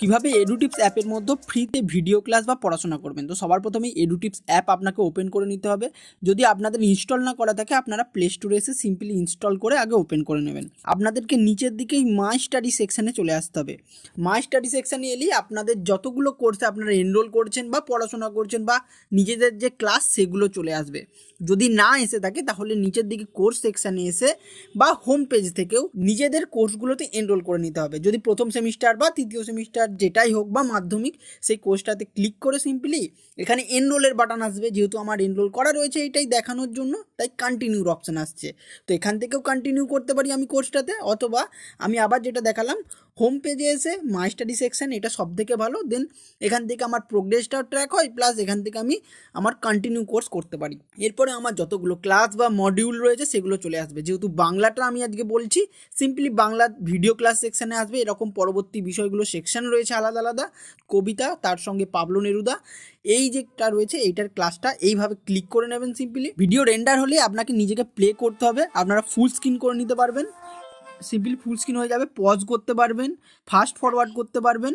কীভাবে এডুটিপস অ্যাপের মধ্যে ফ্রিতে ভিডিও ক্লাস বা পড়াশোনা করবেন? তো সবার প্রথমে এডুটিপস অ্যাপ আপনাকে ওপেন করে নিতে হবে। যদি আপনাদের ইনস্টল না করা থাকে, আপনারা প্লে স্টোরে এসে সিম্পলি ইনস্টল করে আগে ওপেন করে নেবেন। আপনাদেরকে নিচের দিকেই মাই স্টাডি সেকশানে চলে আসতে হবে। মাই স্টাডি সেকশানে এলেই আপনাদের যতগুলো কোর্সে আপনারা এনরোল করছেন বা পড়াশোনা করছেন বা নিজেদের যে ক্লাস সেগুলো চলে আসবে। যদি না এসে থাকে, তাহলে নিচের দিকে কোর্স সেকশানে এসে বা হোম পেজ থেকেও নিজেদের কোর্সগুলোতে এনরোল করে নিতে হবে। যদি প্রথম সেমিস্টার বা তৃতীয় সেমিস্টার যেটাই হোক বা মাধ্যমিক, সেই কোর্সটাতে ক্লিক করে সিম্পলি এখানে এনরোলের বাটন আসবে। যেহেতু আমার এনরোল করা রয়েছে এটাই দেখানোর জন্য, তাই কন্টিনিউর অপশান আসছে। তো এখান থেকেও কন্টিনিউ করতে পারি আমি কোর্সটাতে, অথবা আমি আবার যেটা দেখালাম হোম পেজে এসে মাই স্টাডি সেকশন এটা সব থেকে ভালো। দেন এখান থেকে আমার প্রোগ্রেসটাও ট্র্যাক হয় প্লাস এখান থেকে আমি আমার কন্টিনিউ কোর্স করতে পারি। এরপরে আমার যতগুলো ক্লাস বা মডিউল রয়েছে, সেগুলো চলে আসবে। যেহেতু বাংলাটা আমি আজকে বলছি সিম্পলি বাংলা ভিডিও ক্লাস সেকশানে আসবে। এরকম পরবর্তী বিষয়গুলো সেকশন রয়েছে আলাদা আলাদা। কবিতা, তার সঙ্গে পাবলো নেরুদা এই যেটা রয়েছে, এইটার ক্লাসটা এইভাবে ক্লিক করে নেবেন সিম্পলি ভিডিও রেন্ডার হলে আপনাকে নিজেকে প্লে করতে হবে। আপনারা ফুল স্ক্রিন করে নিতে পারবেন। সিম্পলি ফুল স্ক্রিন হয়ে যাবে পজ করতে পারবেন ফাস্ট ফরওয়ার্ড করতে পারবেন।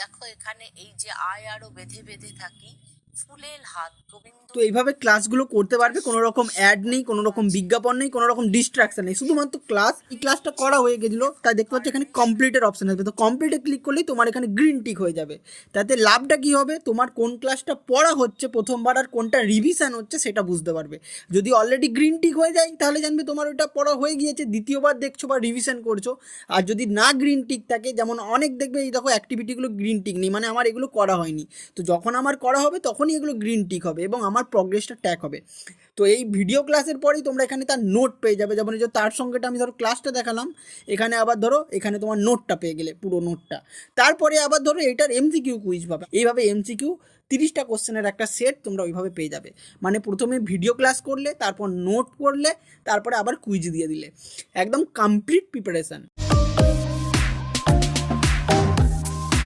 দেখো এখানে এই যে আয় আরও বেঁধে বেঁধে থাকি তো এইভাবে ক্লাসগুলো করতে পারবে, কোনো রকম অ্যাড নেই, কোনো রকম বিজ্ঞাপন নেই, কোনো রকম ডিস্ট্রাকশন নেই। শুধুমাত্র ক্লাস এই ক্লাসটা করা হয়ে গেছিল, তাই দেখতে পাচ্ছ এখানে কমপ্লিটের অপশন আসবে। তো কমপ্লিটে ক্লিক করলেই তোমার এখানে গ্রিন টিক হয়ে যাবে। তাতে লাভটা কি হবে? তোমার কোন ক্লাসটা পড়া হচ্ছে প্রথমবার আর কোনটা রিভিশন হচ্ছে সেটা বুঝতে পারবে। যদি অলরেডি গ্রিন টিক হয়ে যায়, তাহলে জানবে তোমার ওটা পড়া হয়ে গিয়েছে, দ্বিতীয়বার দেখছ বা রিভিশন করছ। আর যদি না গ্রিন টিক থাকে, যেমন অনেক দেখবে, এই দেখো অ্যাক্টিভিটিগুলো গ্রিন টিক নেই মানে আমার এগুলো করা হয়নি। তো যখন আমার করা হবে তখনই এগুলো গ্রিন টিক হবে এবং আমার প্রগ্রেসটা ট্যাক হবে। তো এই ভিডিও ক্লাসের পরেই তোমরা এখানে তার নোট পেয়ে যাবে। যেমন যে তার সঙ্গেটা আমি ধরো ক্লাসটা দেখালাম, এখানে আবার ধরো এখানে তোমার নোটটা পেয়ে গেলে, পুরো নোটটা তারপরে আবার ধরো এটার এমসিকিউ কুইজ পাবে। এইভাবে এমসিকিউ তিরিশটা কোশ্চেনের একটা সেট তোমরা ওইভাবে পেয়ে যাবে। মানে প্রথমে ভিডিও ক্লাস করলে, তারপর নোট করলে, তারপরে আবার কুইজ দিয়ে দিলে। একদম কমপ্লিট প্রিপারেশান